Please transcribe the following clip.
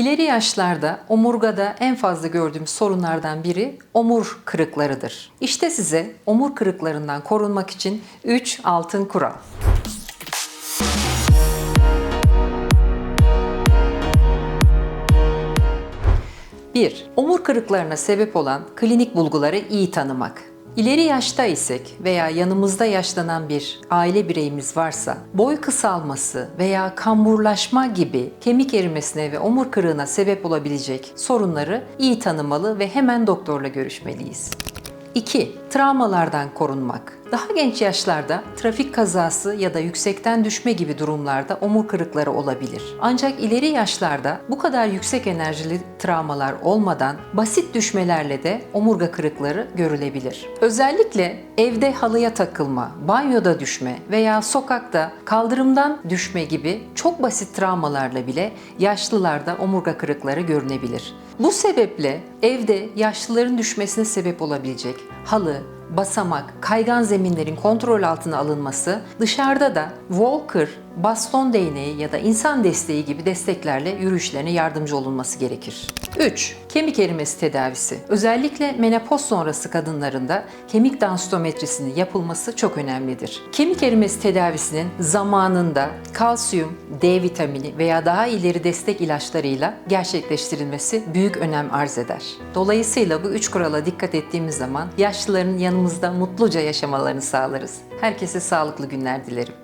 İleri yaşlarda omurgada en fazla gördüğümüz sorunlardan biri omur kırıklarıdır. İşte size omur kırıklarından korunmak için 3 altın kural. 1. Omur kırıklarına sebep olan klinik bulguları iyi tanımak. İleri yaşta isek veya yanımızda yaşlanan bir aile bireyimiz varsa boy kısalması veya kamburlaşma gibi kemik erimesine ve omur sebep olabilecek sorunları iyi tanımalı ve hemen doktorla görüşmeliyiz. 2. Travmalardan korunmak. Daha genç yaşlarda trafik kazası ya da yüksekten düşme gibi durumlarda omur kırıkları olabilir. Ancak ileri yaşlarda bu kadar yüksek enerjili travmalar olmadan basit düşmelerle de omurga kırıkları görülebilir. Özellikle evde halıya takılma, banyoda düşme veya sokakta kaldırımdan düşme gibi çok basit travmalarla bile yaşlılarda omurga kırıkları görünebilir. Bu sebeple evde yaşlıların düşmesine sebep olabilecek halı, Bíblia basamak, kaygan zeminlerin kontrol altına alınması, dışarıda da walker, baston değneği ya da insan desteği gibi desteklerle yürüyüşlerine yardımcı olunması gerekir. 3. Kemik erimesi tedavisi. Özellikle menopoz sonrası kadınlarında kemik densitometrisinin yapılması çok önemlidir. Kemik erimesi tedavisinin zamanında kalsiyum, D vitamini veya daha ileri destek ilaçlarıyla gerçekleştirilmesi büyük önem arz eder. Dolayısıyla bu üç kurala dikkat ettiğimiz zaman yaşlıların yanımızda mutluca yaşamalarını sağlarız. Herkese sağlıklı günler dilerim.